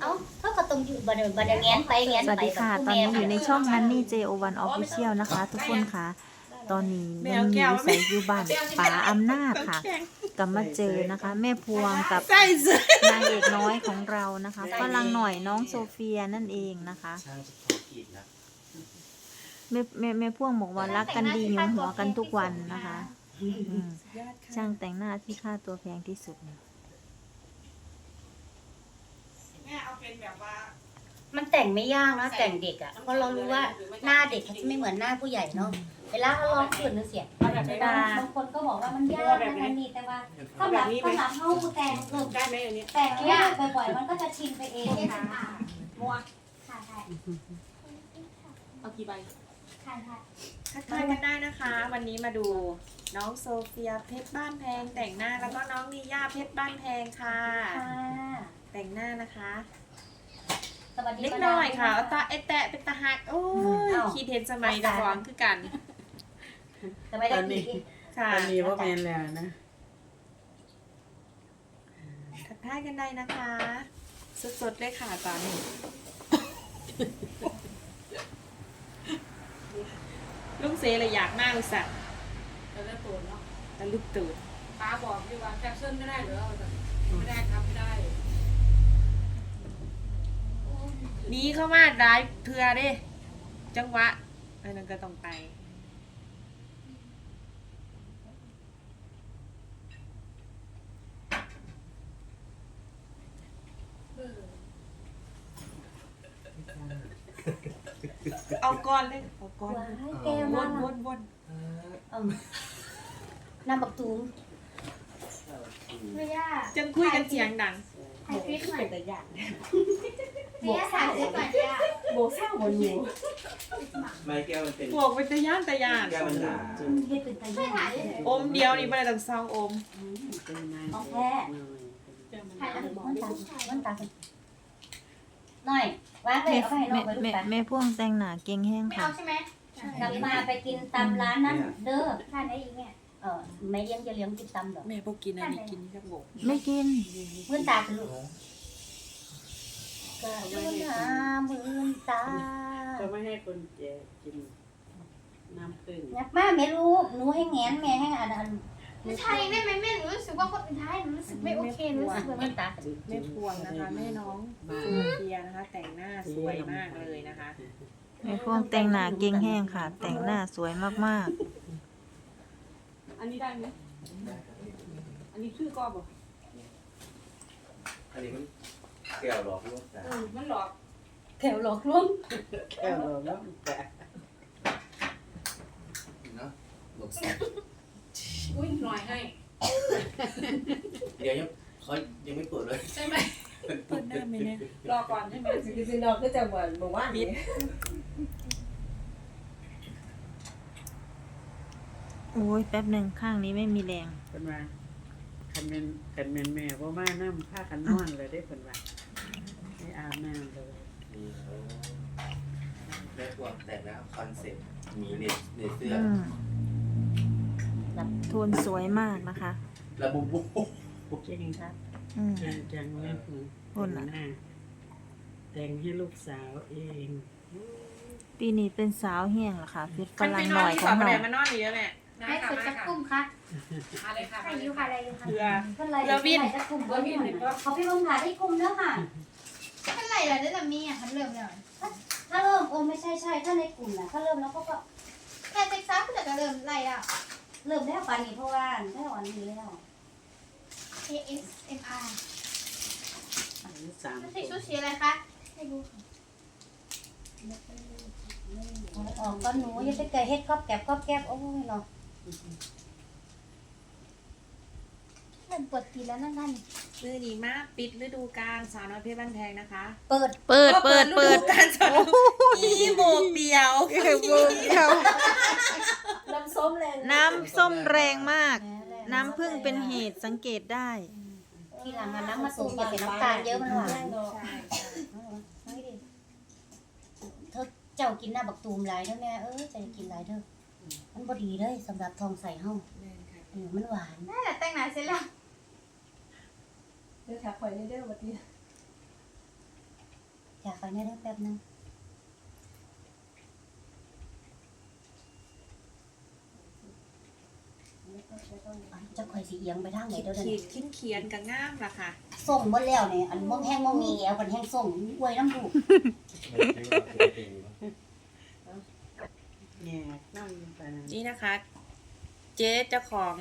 เอ้าเขาก็ต้องอยู่บ่ได้บ่ได้แงนไปแงนสวัสไปดีค่ะ ตอนนี้อยู่ในช่องฮันนี่ JO1 Official นะคะ ทุกคนค่ะ ตอนนี้แม่มีใส่อยู่บ้านป๋าอำนาจค่ะกลับมาเจอนะคะ แม่พวงกับใส่เสื้อนางเอกน้อยของเรานะคะฝรั่งหน่อยน้องโซเฟียนั่นเองนะคะช่างเฉพาะกิจนะแม่แม่แม่พวงบอกว่ารักกันดีอยู่หัวกันทุกวันนะคะอืมช่างแต่งหน้าที่ค่าตัวแพงที่สุดแม่ เอาเป็นแบบว่า มันแต่งไม่ยากนะแต่งเด็กอะเพราะเรารู้ว่าหน้าเด็กเขาจะไม่เหมือนหน้าผู้ใหญ่เนาะเวลาเขาร้องเกิดนึกเสียงตาบางคนก็บอกว่ามันยากนะมันนี่แต่ว่าสำหรับสำหรับเฮาแต่งเกิดได้ไหมอันนี้แต่งยากบ่อยๆมันก็จะชินไปเองค่ะมัวค่ะใช่เอากี่ใบค่ะค่ะทักทายกันได้นะคะ วันนี้มาดูน้องโซเฟียเพชรบ้านแพงแต่งหน้าแล้วก็น้องนิย่าเพชรบ้านแพงค่ะค่ะแต่งหน้านะคะ สวัสดีเล็กน้อยค่ะเอาตาเอแตะเป็นตาหักโอ้ยคิดเห็นสมัยตะร้องคือกันสบายดีค่ะตอนนี้ว่าแมนแล้วนะทักทายกันได้นะคะ สดๆเลยค่ะตอนนี้ลุงเซเลยอยากมากเลยสัตว์จะได้ตัวเนาะตะลุกตูดป้าบอกอยู่ว่าแจ็คสันไม่ได้เหรอไม่ได้ครับไม่ได้ หนีเข้ามาร้ายเพื่อเด้ จังหวะอันนั้นก็ต้องไป เอาก้อนเลยเอาก้อนว้ายแกววมานกวนวนอืมน้ำบักตูมไม่ยากจังคุยกันเสียงดังถ่ายคลิปหน่อยเป็นแต่ยาก ไม่ยากถ่ายคลิปหน่อยเนี่ยโบกเศร้าบนอยู่ไม่แก้วมันเป็นบวกเป็นตะย่านตะยานแก้วมันหนาเฮ็ดเป็นตาช่วยยาถ่ายได้เลยอมเดียวนี่ไม่ได้ต้องซองอมเป็นไงของแท้ถ่ายแล้วมันตามันตาหน่อยวางเลยเอาไปให้น้องไปลูกแม่ไปแม่พวงแต่งหน้าเก่งแห้งไม่ค่ะเอาใช่ไหมกลับมาไปกินตำร้านนั้นเด้อถ่ายได้อีกเนี่ยเออไม่เลี้ยงจะเลี้ยงกินตำดอกแม่พวกกินอันนี้กินจักโบกไม่กินเมื่อนตาคือลูก ก็ยืนหามื่นตาก็ไม่ให้คนแก่กินน้ำผึ้งงับมาแม่ลูกหนูให้แงนแม่ให้อันอันไม่ถ่ายได้ไหมแม่หนูรู้สึกว่าคนอื่นถ่ายหนูรู้สึกไม่โอเคหนูรู้สึกแบบเมื่อนตาแม่พวงนะคะแม่น้องเฟียนะคะ แต่งหน้าสวยมากเลยนะคะแม่พวงแต่งหน้าเก่งแห้งค่ะ แต่งหน้าสวยมากอันนี้ได้ไหมอันนี้ชื่อก็บอกอันนี้มัน แก้วหลอกลวงตาเออมันหลอกแถวหลอกลวงแค่เราแล้วแต่เนาะหลบอุ้ยหน่อยให้ เดี๋ยวยังเขายังไม่เปิดเลยใช่ไหมเปิดหน้าไหมเนี่ยรอก่อนใช่ไหมจริงๆเราก็จะเหมือนบอกว่าปิดๆโอ้ยแป๊บหนึ่งข้างนี้ไม่มีแรง เป็นว่าคัน เป็นคันเป็นแม่ว่ามาน้ำผ้ากันนอนเลยได้เป็นว่าให้อาบน้ำเลยนี่เขาแม่พวงแต่งแล้วคอนเซ็ปต์หมีเน็ตเน็ตเสื้ออืมโทนสวยมากนะคะ ระบุบุเก่งครับอืมเก่งจังเลยคุณคนน่ะหน้าแต่งให้ลูกสาวเองปีนี้เป็นสาวแห้งละค่ะฟิตคันฝไปรั่งนหอน่นอยที่ขสอองนเราแดงมานอนนี่แล้วแม่ ได้ให้ค่ะสุดมาจะค่ะกุ้มค่ะมาเลยค่ะถ่ายยูค่ะอะไรยูค่ะเพื่อเพื่อนไรเพื่อนจะกลุ่มเพื่อนหน่อยเขาพี่ลงหาได้กลุ่มเด้อค่ะเมื่อไหร่ล่ะได้แต่มีอะทันเริ่มเลยถ้าเริ่มโอ้ไม่ใช่ใช่ถ้าในกลุ่มนะถ้าเริ่มแล้วเขาก็แค่เซ็กซัสก็จะเริ่มไล่อะเริ่มแล้วปานนี้เพราะว่าได้อ่อนนี้แล้ว K S M R อายุสามมันใส่ชุดสีอะไรคะให้ดูค่ะออกก็หนูอย่าไปเกยเฮ็ดครอบแก็บครอบแก็บโอ้ยเนาะ เริ่มปวดตีนแล้วนั่นนั่นซื้อดีมากปิดฤดูกาลสาวน้อยเพชรบ้านแพงนะคะเปิดเปิดเปิดเปิดฤการสาวอีโบกเดียวน้ำส้มแรงน้ำส้มแรงมาก น้ำพึ่งเป็นเหตุสังเกตได้ ทีหลังน้ำมาสูงอย่าเป็นน้ำตาลเยอะมันหวานเธอเจ้ากินหน้าบักตูมหลายเด้อแม่เอ้ยจะกินหลายเด้อ มันบ่ดีเลยสำหรับทองใส่เฮามันหวาน นั่นแหละแต่งหน้าเสร็จแล้วเด้อค่ะคอยเด้อบัดนี้อยากไปแม่ได้แป๊บนึงจะคอยสีเอียงไปทางไหนขีดเดี๋ยวขีนี้ดขึ้นเขียนกับง่ามล่ะค่ะ ส่งบ่แล้วเนี่ยอันบ่แห้งบ่มีแอวกันแห้งส่งอวยน้ำลูก แง่นั่งอยู่ไปนั่นนี่นะคะ เจ๊เจ้าของ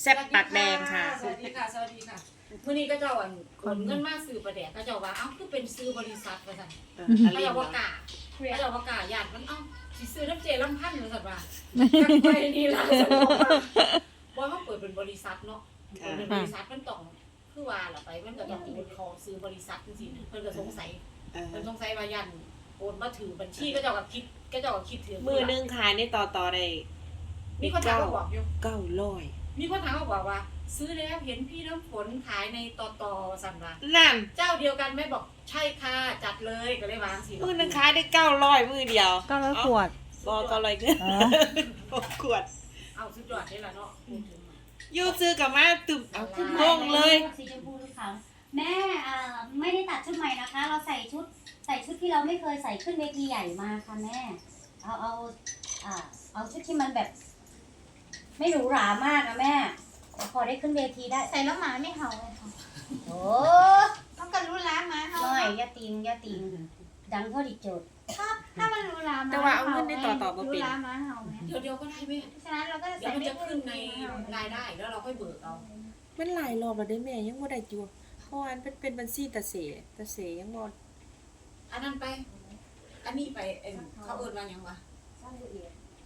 แซ่บปากแดงค่ะ สวัสดีค่ะ สวัสดีค่ะมื่อนี้ก็เจ้าอันขนเงินมาซื้อประแดกก็เจ้าว่าเอ้าคือเป็นซื้อบริษัทว่าซั่นเออก็อะไรเจ้าวะว่ากล้าก็เจ้าว่ากล้าญาติมันเอ้าสิซื้อน้ำเจลำพันธ์ว่าซั่นว่าไปนี่ล่ะว่าเขาเปิดเป็นบริษัทเนาะเปิดเป็นบริษัทมันต้องคือว่าล่ะไปมันก็ต้องโอนของซื้อบริษัทจังซี่เพิ่นก็สงสัยเออเพิ่นสงสัยว่ายันโอนมาถือบัญชีก็เจ้าก็คิด ก็เจ้าก็คิดถึงมือหนึงขายในต่อต่อได้มีคนถามมาบอกอยู่ เก้าร้อยมีคนถามมาบอกว่า ซื้อแล้วเห็นพี่น้ำฝนขายในตอตอสั่นว่านั่นเจ้าเดียวกันไหม่บอกใช่ค่ะจัดเลยก็เลยวางสิมือหนึงขายได้เก้าร้อยมือเดียวเก้าร้อยขวด บอกเก้าร้อยเกินอ๋อขวดเอาสุดยอดนี่แหละเนาะพูดถึงยูซื้อกับมาตุ่มเอาขึ้นงงเลย สีชมพูหรือขาวแม่อ่าไม่ได้ตัดชุดใหม่นะคะ เราใส่ชุด ใส่ชุดที่เราไม่เคยใส่ขึ้นเวทีใหญ่มาค่ะแม่ เอาเอาอ่าเอาชุดที่มันแบบ ไม่หรูหรามากนะแม่แต่พอได้ขึ้นเวทีได้ใส่แล้วหมาไม่เห่าเลยค่ะโอ้ต้องกันรู้ล้าหมาเห่าน้อยอย่าติงอย่าติงดังเท่าดิโจทย์ถ้ามันรู้ล้าหมาแต่ว่าเอาเงินในต่อต่อบ่เป็นรู้ล้าหมาเห่าไหมเดี๋ยวเดียวก็ได้แม่ฉะนั้นเราก็จะเดี๋ยใส่วมันไม่จะขึ้นในรายได้แล้วเราค่อยเบิกเอามันหลายรอบแล้วได้แม่ยังบ่ได้จัวเพราะว่ามันเป็นเป็นบัญชีตาเสตาเสยังบ่ อันนั้นไป อันนี้ไปเอ็นเขาเอิ้นว่าหยังวะ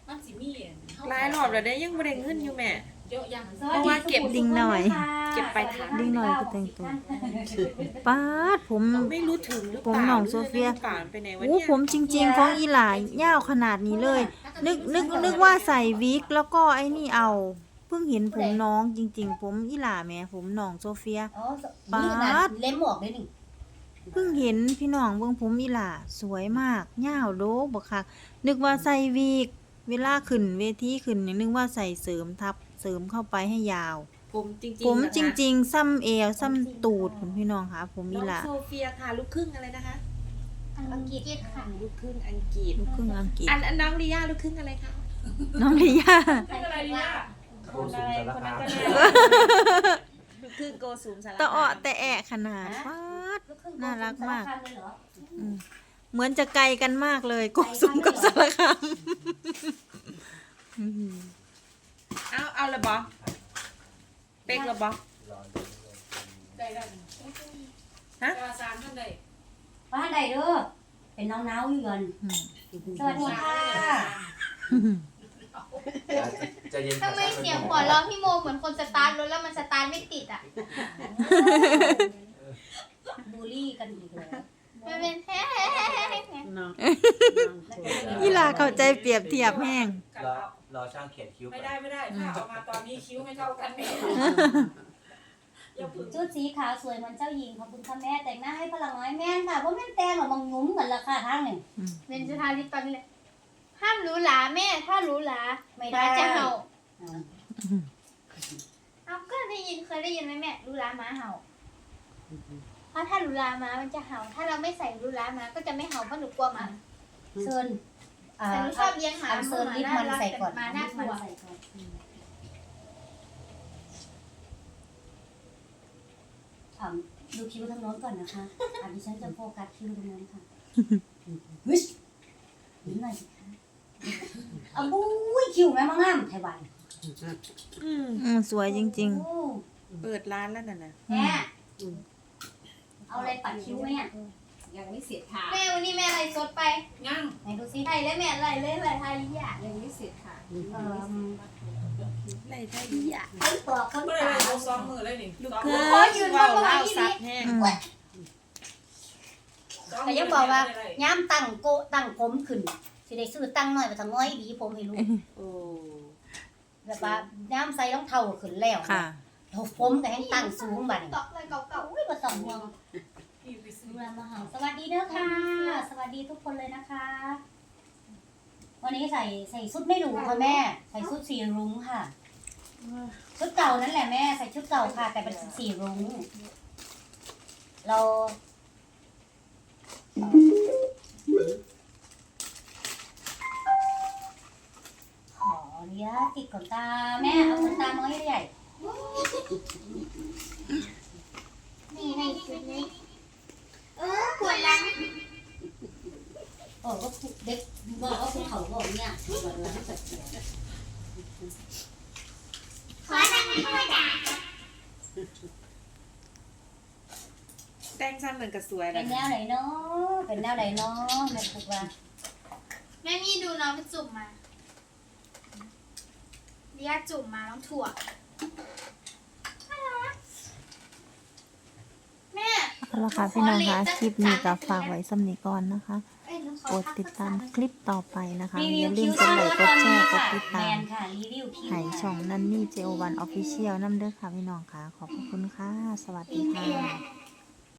มันสิมีเอ็นเฮหลายรอบแล้วได้ยังบ่ได้เงินอยู่แม่ เยอะยังสวัสดีเพราะว่าเก็บสุขุมดิ้งหน่อยค่ะเก็บไปถามดิ้งหน่อยก็แต่งตัว ป้าดผม ไม่รู้ถึงหรือเปผมล่าน้องโซเฟียหรือเปล่าไปไหนวะโอ้เนี่ยผมจริง ๆ ของอีหลายยาวขนาดนี้เลย นึกนึกนึกว่าใส่วิกแล้วก็ไอ้นี่เอา เพิ่งเห็นผมน้องจริง ๆ ผมอีหลาแหม่ผมน้องโซเฟีย อ๋อป๊าด นี่ขนาดเล่มหมวกเลยนี่ เพิ่งเห็นพี่น้องเบิ่งผมอีหลาสวยมากยาวโดกบักคักนึกว่าใส่วิกเวลาขึ้นเวทีขึ้นนี่นึกว่าใส่เสริมทับเสริมเข้าไปให้ยาว ผมจริงๆผมนะคะจริง ๆ ซ้ำเอวซ้ำตูดคุณพี่น้องค่ะ ผมน้อีองหลาโซเฟียค่ะลูกครึ่งอะไรนะคะอังกฤษค่ะลูกครึ่งอังกฤษ ลูกครึ่งอังกฤษอันอันน้องลีย่าลูกครึ่งอะไรคะน้องลิยาเป็นอะไรดีอะโคสุสารคามลูกครึ่งโกสูมสารตะคามเอ้อแต่แอะขนาดฟา ดลูกครึ่งน่ารักมากสรคเลยเหรออืมเหมือนจะไกลกันมากเลยกกสุมกับสารคามอืมเอาเอาเลยบอเป๊กเลยบอได้ได้ฮะกระซานท่านใดว่าใดเด้อเป็นน้องน้าวอยู่กันอืมสวัสดีค่ะจะเย็นทำไมเสียงหัวเราะพี่โมเหมือนคนสตาร์ทรถแล้วมันสตาร์ทไม่ติดอะบูลลี่ กันอีกแล้วมันเป็นแท้เนาะอีหลาเข้าใจเปรียบเทียบแห้งกันรอเอารอช่างเขียนคิ้วไม่ก่อนได้ไม่ได้ถ้าเอามาตอนนี้คิ้วไม่เท่ากันแม่อย่าพึ่งชุดสีขาวสวยเหมือนเจ้าหญิงขอบคุณค่ะแม่แต่งหน้าให้พลังน้อยแม่นค่ะเพราะแม่นแต่งหรอกมองงุ้มกันราคาทางหนึ่งเป็นจะทาลิปตอนนี้เลยห้ามรู้หลาแม่ถ้ารู้หลาไม่หได้มาจะเห่าอ่าเอาก็ได้ยินเคยได้ยินไหมแม่รู้หลาหมาเห่าเพ ราะถ้ารู้หลาหมามันจะเห่า ถ้าเราไม่ใส่รู้หลาหมาก็จะไม่เห่าเพราะหนูกลัวหมาเซิร์นอ่าแต่หนูชอบเลี้ยงหมาอันเซิร์นลิปมันใส่ก่อนหมาน่ากลัวลิปมันใส่ก่อนอ่าดูคิ้วทางโน้นก่อนนะคะอันนี้ฉันจะโฟกัสคิ้วตรงนั้นค่ะวิชยิ้มหน่อยสิคะอะบุ้ยคิ้วแม่มางามไทยวันอืมอืมสวยจริง โอ้เปิดร้านแล้วน่ะนะ แม่ เอาอะไรปัดคิ้วไหมอะยังไม่เสร็จค่ะแม่วันนี้แม่อะไรสดไปงั้งไหนดูซิไอะไรแม่อะไรเลยอะไรไทยยะยังไม่เสร็จค่ะเอ่อไรได้ดีอะไอ้ปลอกคนเมื่อไหตาร่เราซ้อมมือเลยนี่ลูกซ้อมคมืรึ่องเว้าเล่าซับแห้งๆอืมแต่ยังบอกว่าย้ำตั้งโกะตั้งผมขึ้นสิได้ซื้อตั้งหน่อยไปทางน้อยดีผมให้ลูกโอ้แบบว่าย้ำใส่รองเท้าขึ้นแล้วค่ะ หกผมก็แห้งตั้งสูงบันตอกอะไรเก่าๆอุ้ยมาต้องห่วงมาหาสวัสดีเด้อค่ะ สวัสดีทุกคนเลยนะคะ วันนี้ใส่ใส่ชุดไม่หรูค่ะแม่ ใส่ชุดสีรุ้งค่ะ ชุดเก่านั่นแหละแม่ ใส่ชุดเก่าค่ะ แต่เป็นสีรุ้ง เราขออนุญาตติดขนตาแม่เอาขนตามาให้ใหญ่ นี่ในจุดนี้เออปวดหลังบอกว่าเด็กบอกว่าภูเขาบอกเนี่ยบอกว่าขอนั่งให้พ่อด่าแต่งสั้นเหมือนกับสวยเป็นแนวไหนเนาะเป็นแนวไหนเนาะแม่พูดว่าแม่มี่ดูน้องไปจุ่มมาเรียกจุ่มมาน้องถั่วแม่ เอาละค่ะพี่น้องคะคลิปนี้ก็ฝากไว้สำนีก่อนนะคะเอ้ยหนูขอกดติดตามคลิปต่อไปนะคะรีอวิวย่าลืคิ้มวกดไลค์กดแชร์กดติดแมตามนค่ะรีวิวคิ้วให้ช่องนั้นนี่เจโอวันออฟฟิเชียลน้ำเด้อค่ะพี่น้องค่ะ ขอบพระคุณค่ะ สวัสดีค่ะ